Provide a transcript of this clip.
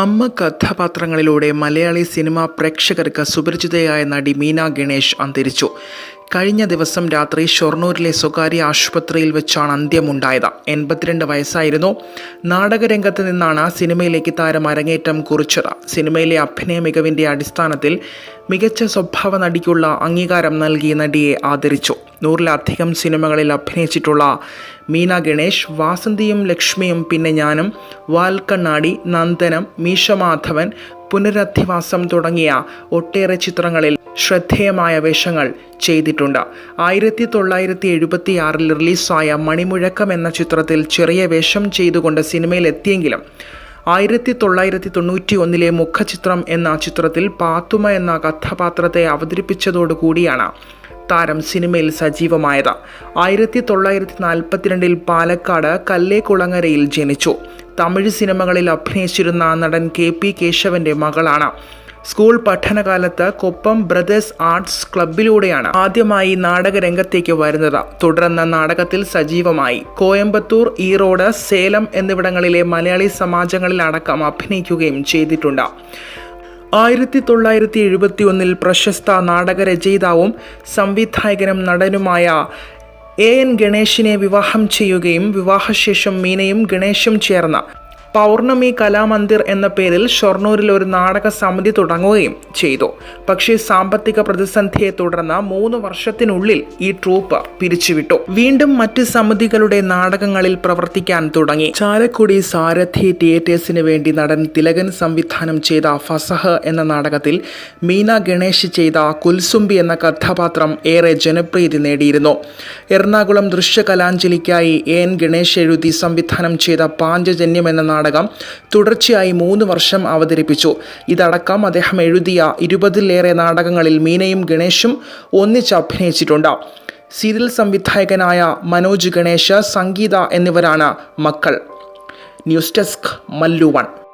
അമ്മ കഥാപാത്രങ്ങളിലൂടെ മലയാളി സിനിമാ പ്രേക്ഷകർക്ക് സുപരിചിതയായ നടി മീന ഗണേഷ് അന്തരിച്ചു. കഴിഞ്ഞ ദിവസം രാത്രി ഷൊർണൂരിലെ സ്വകാര്യ ആശുപത്രിയിൽ വെച്ചാണ് അന്ത്യമുണ്ടായത്. എൺപത്തിരണ്ട് വയസ്സായിരുന്നു. നാടകരംഗത്ത് നിന്നാണ് സിനിമയിലേക്ക് താരം അരങ്ങേറ്റം കുറിച്ചത്. സിനിമയിലെ അഭിനയ മികവിന്റെ അടിസ്ഥാനത്തിൽ മികച്ച സ്വഭാവ നടിക്കുള്ള അംഗീകാരം നൽകി നടിയെ ആദരിച്ചു. നൂറിലധികം സിനിമകളിൽ അഭിനയിച്ചിട്ടുള്ള മീന ഗണേഷ് വാസന്തിയും ലക്ഷ്മിയും പിന്നെ ഞാനും വാൽക്കണ്ണാടി നന്ദനം മീശമാധവൻ പുനരധിവാസം തുടങ്ങിയ ഒട്ടേറെ ചിത്രങ്ങളിൽ ശ്രദ്ധേയമായ വേഷങ്ങൾ ചെയ്തിട്ടുണ്ട്. ആയിരത്തി തൊള്ളായിരത്തി എഴുപത്തി ആറിൽ റിലീസായ മണിമുഴക്കം എന്ന ചിത്രത്തിൽ ചെറിയ വേഷം ചെയ്തുകൊണ്ട് സിനിമയിലെത്തിയെങ്കിലും ആയിരത്തി തൊള്ളായിരത്തി തൊണ്ണൂറ്റി ഒന്നിലെ മുഖചിത്രം എന്ന ചിത്രത്തിൽ പാത്തുമ എന്ന കഥാപാത്രത്തെ അവതരിപ്പിച്ചതോടുകൂടിയാണ് താരം സിനിമയിൽ സജീവമായത്. ആയിരത്തി തൊള്ളായിരത്തി നാൽപ്പത്തിരണ്ടിൽ പാലക്കാട് കല്ലേക്കുളങ്ങരയിൽ ജനിച്ചു. തമിഴ് സിനിമകളിൽ അഭിനയിച്ചിരുന്ന നടൻ കെ പി കേശവന്റെ മകളാണ്. സ്കൂൾ പഠനകാലത്ത് കൊപ്പം ബ്രദേഴ്സ് ആർട്സ് ക്ലബിലൂടെയാണ് ആദ്യമായി നാടകരംഗത്തേക്ക് വരുന്നത്. തുടർന്ന് നാടകത്തിൽ സജീവമായി. കോയമ്പത്തൂർ ഈറോഡ് സേലം എന്നിവിടങ്ങളിലെ മലയാളി സമാജങ്ങളിലടക്കം അഭിനയിക്കുകയും ചെയ്തിട്ടുണ്ട്. ആയിരത്തി തൊള്ളായിരത്തി എഴുപത്തി ഒന്നിൽ പ്രശസ്ത നാടകരചയിതാവും സംവിധായകനും നടനുമായ എ. എൻ. ഗണേഷിനെ വിവാഹം ചെയ്യുകയും വിവാഹശേഷം മീനയും ഗണേഷും ചേർന്ന് പൗർണമി കലാമന്ദിർ എന്ന പേരിൽ ഷൊർണൂരിൽ ഒരു നാടക സമിതി തുടങ്ങുകയും ചെയ്തു. പക്ഷേ സാമ്പത്തിക പ്രതിസന്ധിയെ തുടർന്ന് മൂന്ന് വർഷത്തിനുള്ളിൽ ഈ ട്രൂപ്പ് പിരിച്ചുവിട്ടു. വീണ്ടും മറ്റ് സമിതികളുടെ നാടകങ്ങളിൽ പ്രവർത്തിക്കാൻ തുടങ്ങി. ചാലക്കുടി സാരഥി തിയേറ്റേഴ്സിന് വേണ്ടി നടൻ തിലകൻ സംവിധാനം ചെയ്ത ഫസഹ എന്ന നാടകത്തിൽ മീന ഗണേഷ് ചെയ്ത കുൽസുംബി എന്ന കഥാപാത്രം ഏറെ ജനപ്രീതി നേടിയിരുന്നു. എറണാകുളം ദൃശ്യകലാഞ്ജലിക്കായി എൻ ഗണേഷ് എഴുതി സംവിധാനം ചെയ്ത പാഞ്ചജന്യം എന്ന നാടകം തുടർച്ചയായി മൂന്ന് വർഷം അവതരിപ്പിച്ചു. ഇതടക്കം അദ്ദേഹം എഴുതിയ ഇരുപതിലേറെ നാടകങ്ങളിൽ മീനയും ഗണേഷും ഒന്നിച്ച് അഭിനയിച്ചിട്ടുണ്ട്. സീരിയൽ സംവിധായകനായ മനോജ് ഗണേശ് സംഗീത എന്നിവരാണ് മക്കൾ. News desk Mallu one.